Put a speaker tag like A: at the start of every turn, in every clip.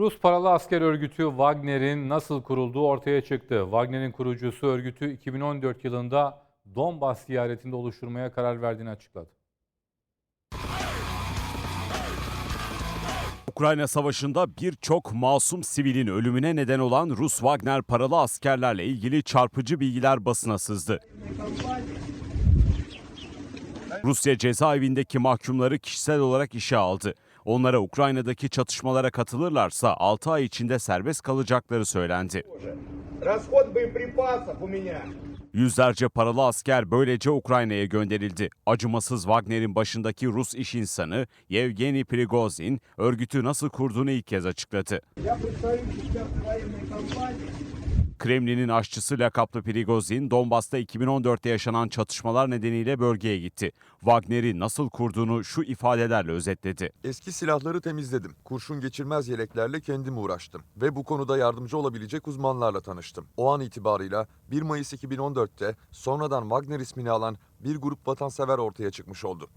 A: Rus paralı asker örgütü Wagner'in nasıl kurulduğu ortaya çıktı. Wagner'in kurucusu örgütü 2014 yılında Donbas ziyaretinde oluşturmaya karar verdiğini açıkladı.
B: Ukrayna Savaşı'nda birçok masum sivilin ölümüne neden olan Rus Wagner paralı askerlerle ilgili çarpıcı bilgiler basına sızdı. Rusya cezaevindeki mahkumları kişisel olarak işe aldı. Onlara Ukrayna'daki çatışmalara katılırlarsa 6 ay içinde serbest kalacakları söylendi. Yüzlerce paralı asker böylece Ukrayna'ya gönderildi. Acımasız Wagner'in başındaki Rus iş insanı Yevgeni Prigozhin örgütü nasıl kurduğunu ilk kez açıkladı. Kremlin'in aşçısı lakaplı Prigozhin, Donbas'ta 2014'te yaşanan çatışmalar nedeniyle bölgeye gitti. Wagner'i nasıl kurduğunu şu ifadelerle özetledi.
C: Eski silahları temizledim. Kurşun geçirmez yeleklerle kendim uğraştım. Ve bu konuda yardımcı olabilecek uzmanlarla tanıştım. O an itibarıyla 1 Mayıs 2014'te sonradan Wagner ismini alan bir grup vatansever ortaya çıkmış oldu.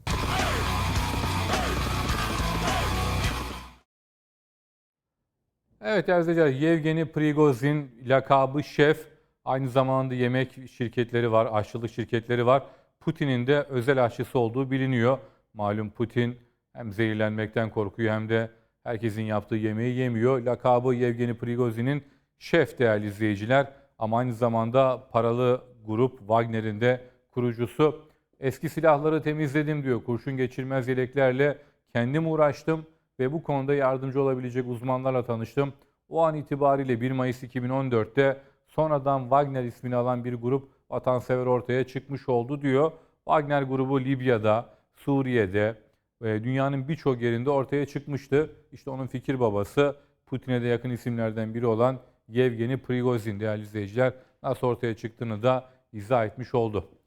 A: Evet izleyiciler, Yevgeni Prigozhin lakabı şef. Aynı zamanda yemek şirketleri var, aşçılık şirketleri var. Putin'in de özel aşçısı olduğu biliniyor. Malum Putin hem zehirlenmekten korkuyor hem de herkesin yaptığı yemeği yemiyor. Lakabı Yevgeni Prigozhin'in şef değerli izleyiciler. Ama aynı zamanda paralı grup Wagner'in de kurucusu. Eski silahları temizledim diyor. Kurşun geçirmez yeleklerle kendim uğraştım ve bu konuda yardımcı olabilecek uzmanlarla tanıştım. O an itibariyle 1 Mayıs 2014'te sonradan Wagner ismini alan bir grup vatansever ortaya çıkmış oldu diyor. Wagner grubu Libya'da, Suriye'de dünyanın birçok yerinde ortaya çıkmıştı. İşte onun fikir babası Putin'e de yakın isimlerden biri olan Yevgeni Prigozhin değerli izleyiciler nasıl ortaya çıktığını da izah etmiş oldu.